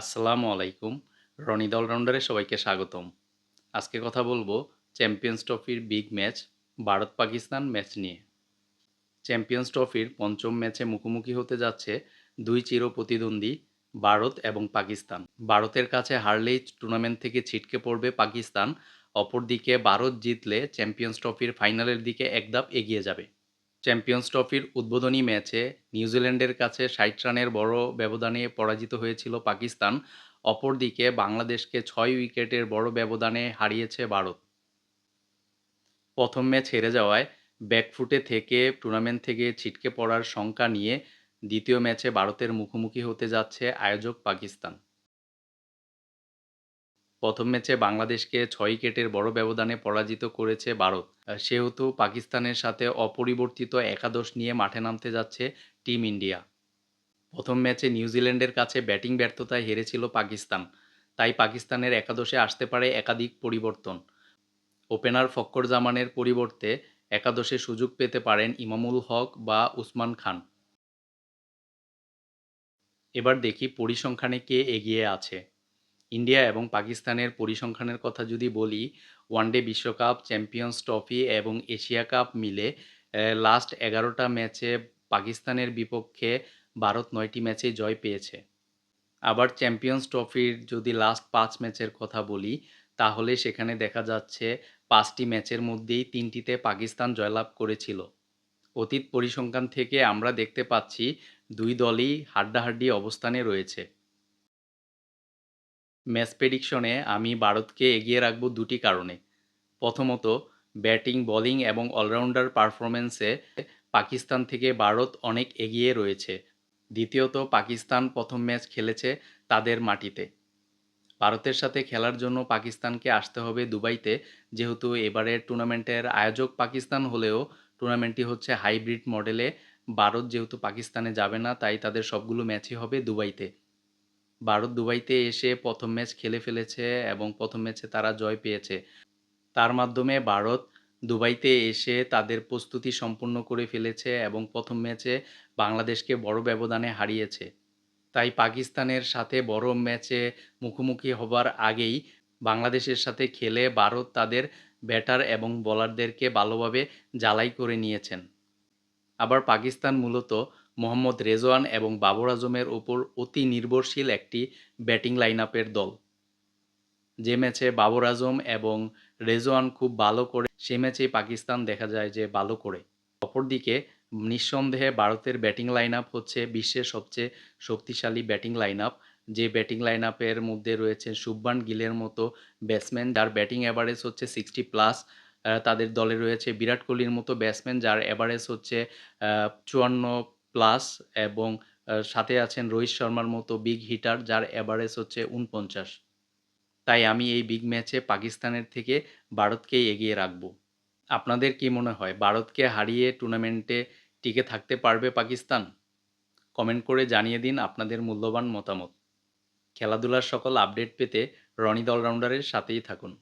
আসসালামু আলাইকুম। রনি অলরাউন্ডারে সবাইকে স্বাগতম। আজকে কথা বলব চ্যাম্পিয়ন্স ট্রফির big match Bharat Pakistan match নিয়ে। চ্যাম্পিয়ন্স ট্রফির পঞ্চম ম্যাচে মুখোমুখি হতে যাচ্ছে দুই চির প্রতিদ্বন্দ্বী ভারত এবং পাকিস্তান। ভারতের কাছে হারলেই টুর্নামেন্ট থেকে ছিটকে পড়বে পাকিস্তান। অপরদিকে ভারত জিতলে চ্যাম্পিয়ন্স ট্রফির ফাইনালের দিকে এক ধাপ এগিয়ে যাবে। চ্যাম্পিয়ন্স ট্রফির উদ্বোধনী ম্যাচে নিউজিল্যান্ডের কাছে ষাট রানের বড় ব্যবধানে পরাজিত হয়েছিল পাকিস্তান। অপরদিকে বাংলাদেশকে ছয় উইকেটের বড় ব্যবধানে হারিয়েছে ভারত। প্রথম ম্যাচ হেরে যাওয়ায় ব্যাকফুটে থেকে টুর্নামেন্ট থেকে ছিটকে পড়ার শঙ্কা নিয়ে দ্বিতীয় ম্যাচে ভারতের মুখোমুখি হতে যাচ্ছে আয়োজক পাকিস্তান। প্রথম ম্যাচে বাংলাদেশকে ছয় উইকেটের বড় ব্যবধানে পরাজিত করেছে ভারত। সেহেতু পাকিস্তানের সাথে অপরিবর্তিত একাদশ নিয়ে মাঠে নামতে যাচ্ছে টিম ইন্ডিয়া। প্রথম ম্যাচে নিউজিল্যান্ডের কাছে ব্যাটিং ব্যর্থতায় হেরেছিল পাকিস্তান। তাই পাকিস্তানের একাদশে আসতে পারে একাধিক পরিবর্তন। ওপেনার ফক্কর জামানের পরিবর্তে একাদশে সুযোগ পেতে পারেন ইমামুল হক বা উসমান খান। এবার দেখি পরিসংখ্যানে কে এগিয়ে আছে। ইন্ডিয়া এবং পাকিস্তানের পরিসংখ্যানের কথা যদি বলি ওয়ানডে বিশ্বকাপ, চ্যাম্পিয়ন্স ট্রফি এবং এশিয়া কাপ মিলে লাস্ট এগারোটা ম্যাচে পাকিস্তানের বিপক্ষে ভারত নয়টি ম্যাচে জয় পেয়েছে। আবার চ্যাম্পিয়ন্স ট্রফির যদি লাস্ট পাঁচ ম্যাচের কথা বলি, তাহলে সেখানে দেখা যাচ্ছে পাঁচটি ম্যাচের মধ্যেই তিনটিতে পাকিস্তান জয়লাভ করেছিল। অতীত পরিসংখ্যান থেকে আমরা দেখতে পাচ্ছি, দুই দলই হাড্ডাহাড্ডি অবস্থানে রয়েছে। ম্যাচ প্রেডিকশনে আমি ভারতকে এগিয়ে রাখব দুটি কারণে। প্রথমত, ব্যাটিং, বোলিং এবং অলরাউন্ডার পারফরমেন্সে পাকিস্তান থেকে ভারত অনেক এগিয়ে রয়েছে। দ্বিতীয়ত, পাকিস্তান প্রথম ম্যাচ খেলেছে তাদের মাটিতে। ভারতের সাথে খেলার জন্য পাকিস্তানকে আসতে হবে দুবাইতে, যেহেতু এবারের টুর্নামেন্টের আয়োজক পাকিস্তান হলেও টুর্নামেন্টটি হচ্ছে হাইব্রিড মডেলে। ভারত যেহেতু পাকিস্তানে যাবে না, তাই তাদের সবগুলো ম্যাচই হবে দুবাইতে। ভারত দুবাইতে এসে প্রথম ম্যাচ খেলে ফেলেছে এবং প্রথম ম্যাচে তারা জয় পেয়েছে। তার মাধ্যমে ভারত দুবাইতে এসে তাদের প্রস্তুতি সম্পূর্ণ করে ফেলেছে এবং প্রথম ম্যাচে বাংলাদেশকে বড় ব্যবধানে হারিয়েছে। তাই পাকিস্তানের সাথে বড় ম্যাচে মুখোমুখি হবার আগেই বাংলাদেশের সাথে খেলে ভারত তাদের ব্যাটার এবং বোলারদেরকে ভালোভাবে জ্বালাই করে নিয়েছেন। আবার পাকিস্তান মূলত মোহাম্মদ রেজওয়ান এবং বাবর আজমের ওপর অতি নির্ভরশীল একটি ব্যাটিং লাইন আপের দল। যে ম্যাচে বাবর আজম এবং রেজওয়ান খুব ভালো করে, সে ম্যাচেই পাকিস্তান দেখা যায় যে ভালো করে। অপরদিকে, নিঃসন্দেহে ভারতের ব্যাটিং লাইন আপ হচ্ছে বিশ্বের সবচেয়ে শক্তিশালী ব্যাটিং লাইন আপ যে ব্যাটিং লাইন আপের মধ্যে রয়েছে শুভমান গিলের মতো ব্যাটসম্যান যার ব্যাটিং অ্যাভারেজ হচ্ছে সিক্সটি প্লাস তাদের দলে রয়েছে বিরাট কোহলির মতো ব্যাটসম্যান যার অ্যাভারেজ হচ্ছে চুয়ান্ন প্লাস এবং সাথে আছেন রোহিত শর্মার মতো বিগ হিটার যার অ্যাভারেজ হচ্ছে উনপঞ্চাশ তাই আমি এই বিগ ম্যাচে পাকিস্তানের থেকে ভারতকেই এগিয়ে রাখব। আপনাদের কি মনে হয়, ভারতকে হারিয়ে টুর্নামেন্টে টিকে থাকতে পারবে পাকিস্তান? কমেন্ট করে জানিয়ে দিন আপনাদের মূল্যবান মতামত। খেলাধুলার সকল আপডেট পেতে রনি অলরাউন্ডারের সাথেই থাকুন।